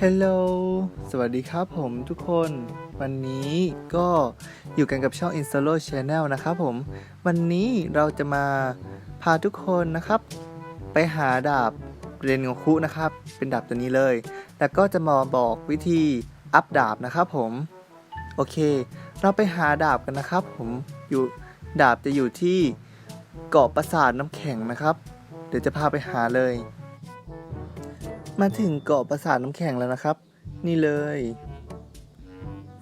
Hello สวัสดีครับผมทุกคน วันนี้ก็อยู่กันกับช่อง i n s t a l o Channel นะครับผม วันนี้เราจะมาพาทุกคนนะครับ ไปหาดาบเรนโงคุนะครับ เป็นดาบตัวนี้เลย แล้วก็จะมาบอกวิธีอัพดาบนะครับผม โอเค เราไปหาดาบกันนะครับ ผม อยู่ดาบจะอยู่ที่เกาะปราสาทน้ำแข็งนะครับ เดี๋ยวจะพาไปหาเลย มาถึงเกาะปราสาทน้ำแข็งแล้วนะครับ นี่เลย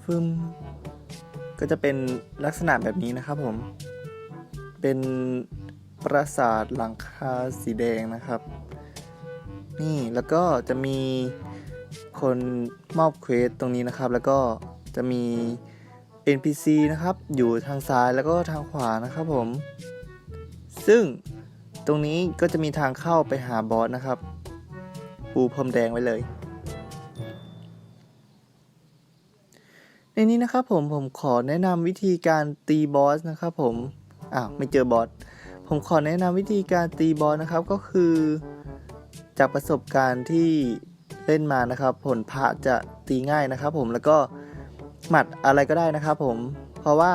ฟึมก็จะเป็นลักษณะแบบนี้นะครับผม เป็นปราสาทหลังคาสีแดงนะครับ นี่แล้วก็จะมีคนมอบเควสตรงนี้นะครับ แล้วก็จะมี NPC นะครับ อยู่ทางซ้ายแล้วก็ทางขวานะครับผม ซึ่งตรงนี้ก็จะมีทางเข้าไปหาบอสนะครับ ปูพรมแดงไว้เลย ในนี้นะครับผมผมขอแนะนำวิธีการตีบอสนะครับผม อ้าว ไม่เจอบอส ผมขอแนะนำวิธีการตีบอสนะครับก็คือ จากประสบการณ์ที่เล่นมานะครับ ผลพระจะตีง่ายนะครับ ผมแล้วก็หมัดอะไรก็ได้นะครับ ผม เพราะว่า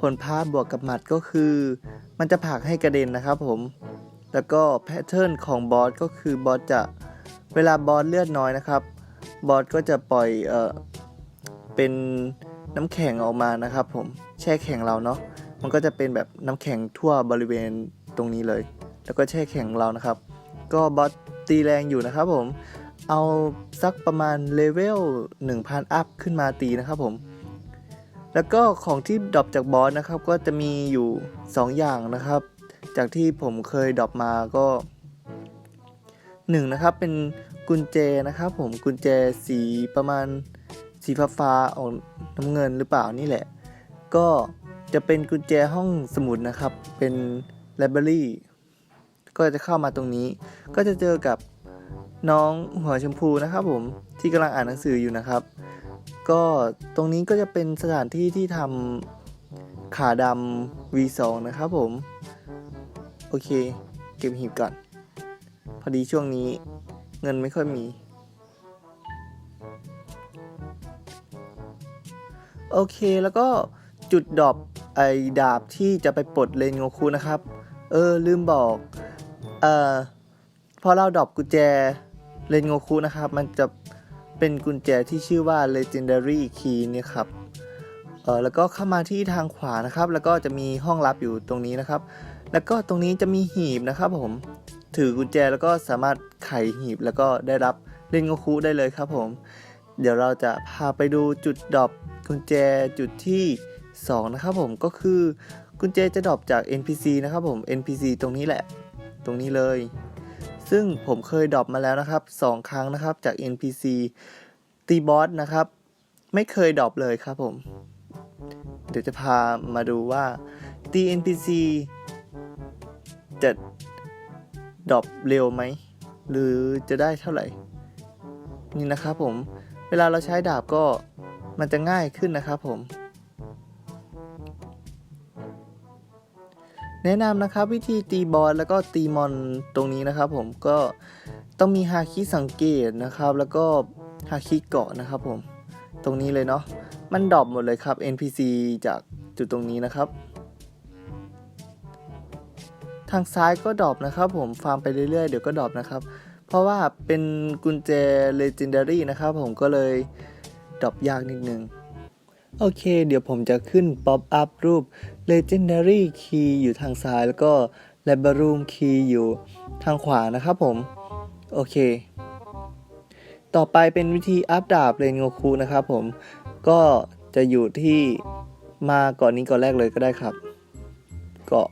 ผลพระบวกกับหมัดก็คือ มันจะผลักให้กระเด็นนะครับ ผมแล้วก็แพทเทิร์นของบอสก็คือบอสจะ เวลาบอสเลือดน้อยนะครับ บอสก็จะปล่อยเออเป็นน้ำแข็งออกมานะครับ ผมแช่แข็งเราเนาะมันก็จะเป็นแบบน้ำแข็งทั่วบริเวณตรงนี้เลย แล้วก็แช่แข็งเรานะครับ ก็บอสตีแรงอยู่นะครับผมเอาสักประมาณเลเวล1000 อัพขึ้นมาตีนะครับผมแล้วก็ของที่ดรอปจากบอสนะครับ ก็จะมีอยู่ 2 อย่างนะครับ จากที่ผมเคยดรอปมาก็หนึ่งนะครับเป็น กุญแจนะครับผมกุญแจสีประมาณสีฟ้าฟ้าออกน้ำเงินหรือเปล่านี่แหละ ก็จะเป็นกุญแจห้องสมุดนะครับ เป็นไลบรารีก็จะเข้ามาตรงนี้ ก็จะเจอกับน้องหัวชมพูนะครับผมที่กำลังอ่านหนังสืออยู่นะครับ ก็ตรงนี้ก็จะเป็นสถานที่ที่ทำขาดำ V2 นะครับผม โอเค เก็บหีบก่อน พอดีช่วงนี้ เงินไม่ค่อยมี โอเคแล้วก็จุดดรอปไอ้ดาบที่จะไปปลดเลนโงคุนะครับ เออ ลืมบอก เอ่อ พอเราดรอปกุญแจเลนโงคุนะครับ มันจะเป็นกุญแจที่ชื่อว่า legendary key เนี่ยครับ เออแล้วก็เข้ามาที่ทางขวานะครับ แล้วก็จะมีห้องลับอยู่ตรงนี้นะครับ แล้วก็ตรงนี้จะมีหีบนะครับผม ถือกุญแจแล้วก็สามารถไขหีบแล้วก็ได้รับเล่นโงคุได้เลยครับผม เดี๋ยวเราจะพาไปดูจุดดรอปกุญแจจุดที่ 2 นะครับผมก็คือกุญแจจะดรอปจาก NPC นะครับผม NPC ตรงนี้แหละ ตรงนี้เลย ซึ่งผมเคยดรอปมาแล้วนะครับ 2 ครั้งนะครับจาก NPC ตีบอสนะครับ ไม่เคยดรอปเลยครับผม เดี๋ยวจะพามาดูว่าตี NPC จะ ดรอปเร็วไหม หรือจะได้เท่าไหร่ นี่นะครับผม เวลาเราใช้ดาบก็มันจะง่ายขึ้นนะครับผม แนะนำนะครับวิธีตีบอสแล้วก็ตีมอนตรงนี้นะครับผมก็ต้องมีฮาคิสังเกตนะครับ แล้วก็ฮาคิเกาะนะครับผม ตรงนี้เลยเนาะมันดรอปหมดเลยครับ NPC จากจุดตรงนี้นะครับ ทางซ้ายก็ดรอปนะครับผมฟาร์มไปเรื่อยๆเดี๋ยวก็ดรอปนะครับ เพราะว่าเป็นกุญแจ Legendary นะครับผมก็เลยดรอปยากนิดนึงโอเค เดี๋ยวผมจะขึ้นป๊อปอัพรูป Legendary Key อยู่ทางซ้ายแล้วก็ l a b r o o m Key อยู่ทางขวานะครับผม โอเค ต่อไปเป็นวิธีอัพดาบเรนโงคุนะครับผม ก็จะอยู่ที่มาก่อนนี้ก่อนแรกเลยก็ได้ครับ เกาะ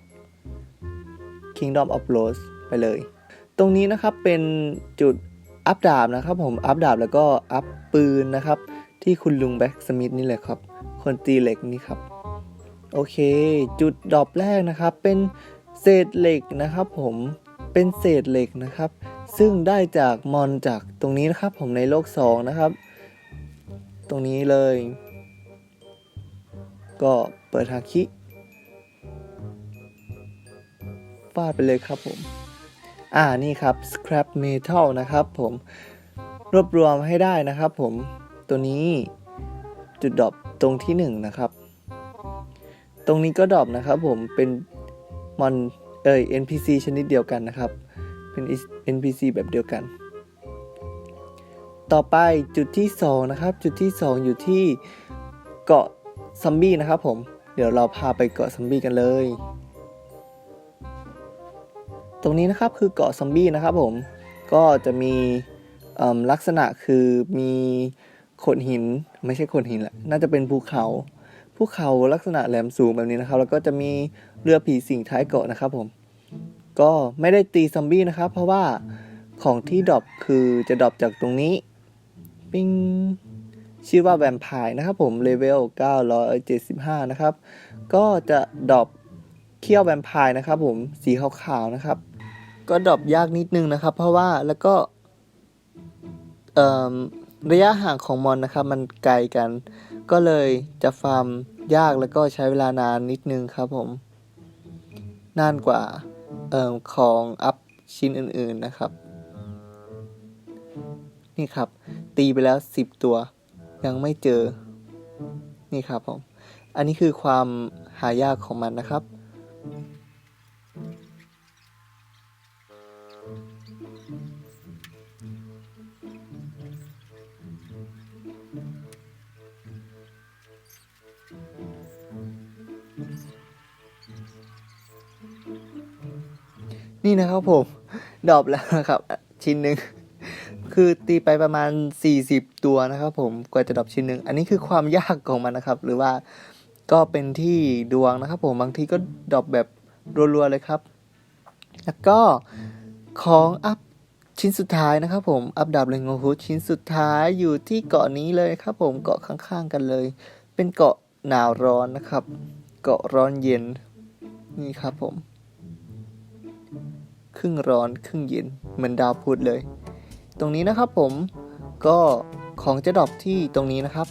Kingdom of Rose ไปเลย ตรงนี้นะครับเป็นจุดอัพดาบนะครับผมอัพดาบแล้วก็อัพปืนนะครับที่คุณลุงแบ็กสมิธนี่แหละครับ คนตีเหล็กนี่ครับ โอเค จุดดรอปแรกนะครับ เป็นเศษเหล็กนะครับผมเป็นเศษเหล็กนะครับ ซึ่งได้จากมอนจากตรงนี้นะครับ ผมในโลก 2 นะครับ ตรงนี้เลย ก็เปิดฮาคิ ฟาดไปเลยครับผม อ่านี่ครับ scrap metal นะครับผม รวบรวมให้ได้นะครับผม ตัวนี้จุดดรอปตรงที่หนึ่งนะครับ ตรงนี้ก็ดรอปนะครับผม เป็นมอนเอ่ย NPC ชนิดเดียวกันนะครับ เป็น NPC แบบเดียวกัน ต่อไปจุดที่สองนะครับ จุดที่สองอยู่ที่เกาะซอมบี้นะครับผม เดี๋ยวเราพาไปเกาะซอมบี้กันเลย ตรงนี้นะครับคือเกาะซอมบี้นะครับผมก็จะมีลักษณะคือมีโขดหินไม่ใช่โขดหินแหละน่าจะเป็นภูเขาภูเขาลักษณะแหลมสูงแบบนี้นะครับ แล้วก็จะมีเรือผีสิงท้ายเกาะนะครับผมก็ไม่ได้ตีซอมบี้นะครับ เพราะว่าของที่ดรอปคือจะดรอปจากตรงนี้ปิ้งชื่อว่าแวมไพร์นะครับผมเลเวล 975 นะครับ ก็จะดรอปเขี้ยวแวมไพร์นะครับผมสีขาวๆนะครับ ก็ดรอปยากนิดนึงนะครับ เพราะว่าแล้วก็ระยะห่างของมอนนะครับ มันไกลกัน ก็เลยจะฟาร์มยากแล้วก็ใช้เวลานานนิดนึงครับผม นานกว่าออของอัพชิ้นอื่นๆนะครับ นี่ครับ ตีไปแล้ว 10 ตัว ยังไม่เจอ นี่ครับผม อันนี้คือความหายากของมันนะครับ นี่นะครับผมดอปแล้วนะครับ ชิ้นหนึ่งคือตีไปประมาณ 40 ตัวนะครับ ผมกว่าจะดอปชิ้นหนึ่งอันนี้คือความยากของมันนะครับ หรือว่าก็เป็นที่ดวงนะครับ ผมบางทีก็ดอปแบบรัวๆเลยครับ แล้วก็ของอัพชิ้นสุดท้ายนะครับผมอัพดาบเลงโงฮูชิ้นสุดท้ายอยู่ที่เกาะนี้เลยครับ ผมเกาะข้างๆกันเลย เป็นเกาะหนาวร้อนนะครับ เกาะร้อนเย็นนี่ครับผม ครึ่งร้อนครึ่งเย็นเหมือนดาวพุธเลย ตรงนี้นะครับผมก็ของจะดรอปที่ตรงนี้นะครับ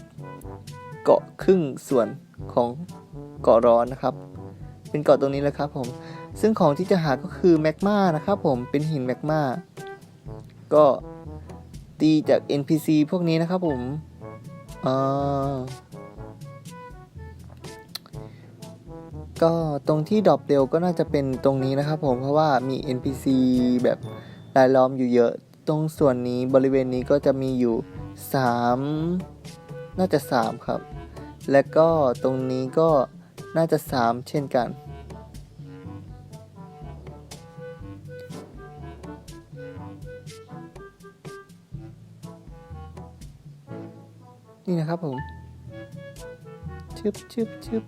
เกาะครึ่งส่วนของเกาะร้อนนะครับ เป็นเกาะตรงนี้เลยครับผมซึ่งของที่จะหาก็คือแมกมานะครับผมเป็นหินแมกมาก็ตีจาก NPC พวกนี้นะครับผมอ่า ก็ตรงที่ดรอปเร็วก็น่าจะเป็นตรงนี้นะครับผมเพราะว่ามี NPC แบบรายล้อมอยู่เยอะ ตรงส่วนนี้บริเวณนี้ก็จะมีอยู่ 3 น่าจะ 3 ครับ และก็ตรงนี้ก็น่าจะ 3 เช่นกัน นี่นะครับผมชึบชึบชึบ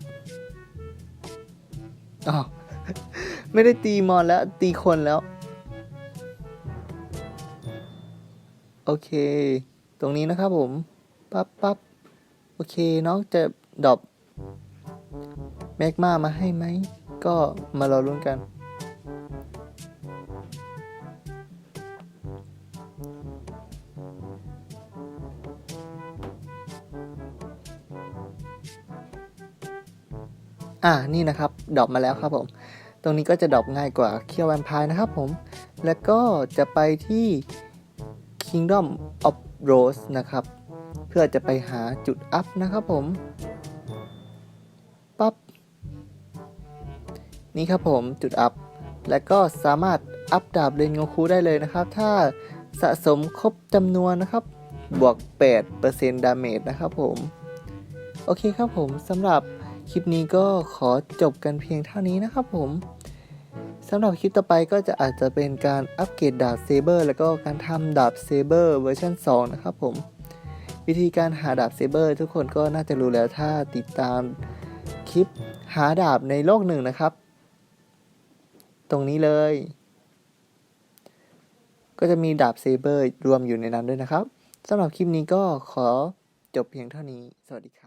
อ๋อไม่ได้ตีมอนแล้ว ตีคนแล้ว โอเค ตรงนี้นะครับผม ปั๊บปั๊บโอเค น้องจะดรอปแมกมามาให้ไหม ก็มารอรุ้นกัน อ่านี่นะครับดรอปมาแล้วครับผม ตรงนี้ก็จะดรอปง่ายกว่าเคียวแวมไพร์นะครับผม แล้วก็จะไปที่ Kingdom of Rose นะครับ เพื่อจะไปหาจุดอัพนะครับผมปั๊บนี่ครับผมจุดอัพ และก็สามารถอัพดาบเรนโงคูได้เลยนะครับ ถ้าสะสมครบจำนวนนะครับ บวก 8%ดาเมจนะครับผม โอเคครับผมสำหรับ คลิปนี้ก็ขอจบกันเพียงเท่านี้นะครับผมสำหรับคลิปต่อไปก็จะอาจจะเป็นการอัปเกรดดาบเซเบอร์แล้วก็การทำดาบเซเบอร์เวอร์ชัน2 นะครับผม วิธีการหาดาบเซเบอร์ทุกคนก็น่าจะรู้แล้วถ้าติดตามคลิปหาดาบในโลกหนึ่งนะครับ ตรงนี้เลย ก็จะมีดาบเซเบอร์รวมอยู่ในนั้นด้วยนะครับสำหรับคลิปนี้ก็ขอจบเพียงเท่านี้ สวัสดีครับ